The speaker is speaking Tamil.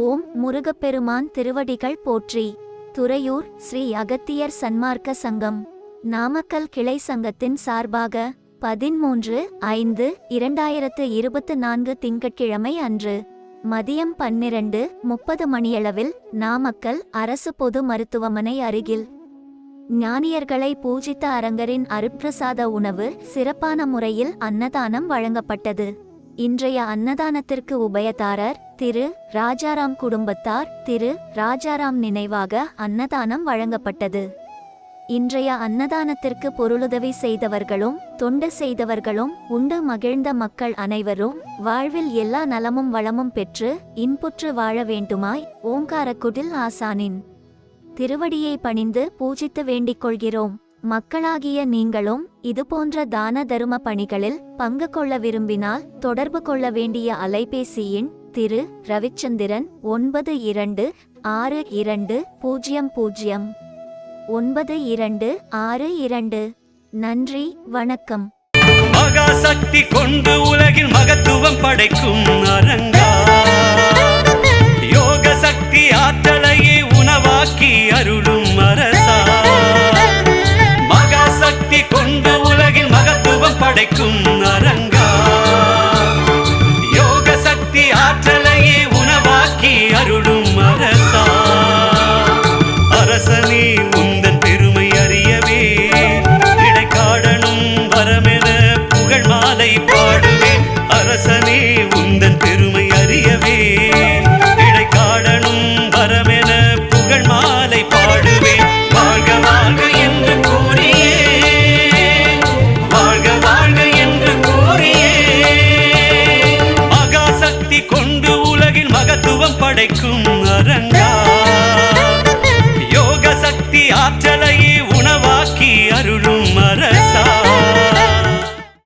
ஓம் முருகப்பெருமான் திருவடிகள் போற்றி. துறையூர் ஸ்ரீ அகத்தியர் சன்மார்க்க சங்கம். நாமக்கல் கிளை சங்கத்தின் சார்பாக பதிமூன்று ஐந்து இரண்டாயிரத்து இருபத்து நான்கு திங்கட்கிழமை அன்று மதியம் பன்னிரண்டு முப்பது மணியளவில் நாமக்கல் அரசு பொது மருத்துவமனை அருகில். ஞானியர்களை பூஜித்த அரங்கரின் அருப்பிரசாத உணவு சிறப்பான முறையில் அன்னதானம் வழங்கப்பட்டது. இன்றைய அன்னதானத்திற்கு உபயதாரர் திரு ராஜாராம் குடும்பத்தார் திரு ராஜாராம் நினைவாக அன்னதானம் வழங்கப்பட்டது. இன்றைய அன்னதானத்திற்கு பொருளுதவி செய்தவர்களும் தொண்டு செய்தவர்களும் உண்டு மகிழ்ந்த மக்கள் அனைவரும் வாழ்வில் எல்லா நலமும் வளமும் பெற்று இன்புற்று வாழ வேண்டுமாய் ஓங்காரக்குடில் ஆசானின் திருவடியை பணிந்து பூஜித்து வேண்டிக் கொள்கிறோம். மக்களாகிய நீங்களும் இதுபோன்ற தான தரும பணிகளில் பங்கு கொள்ள விரும்பினால் தொடர்பு கொள்ள வேண்டிய அலைபேசியின் திரு ரவிச்சந்திரன் ஒன்பது இரண்டு ஆறு இரண்டு பூஜ்ஜியம் பூஜ்ஜியம் ஒன்பது இரண்டு ஆறு இரண்டு. நன்றி வணக்கம். மகாசக்தி கொண்டு உலகில் மகத்துவம் படைக்கும் அரங்கா. யோக சக்தி ஆற்றலையே உணவாக்கி அருளும் படைக்கும் அரங்கா? யோக சக்தி ஆற்றலையே உணவாக்கி அருளும் கிடைக்கும் அரங்கா.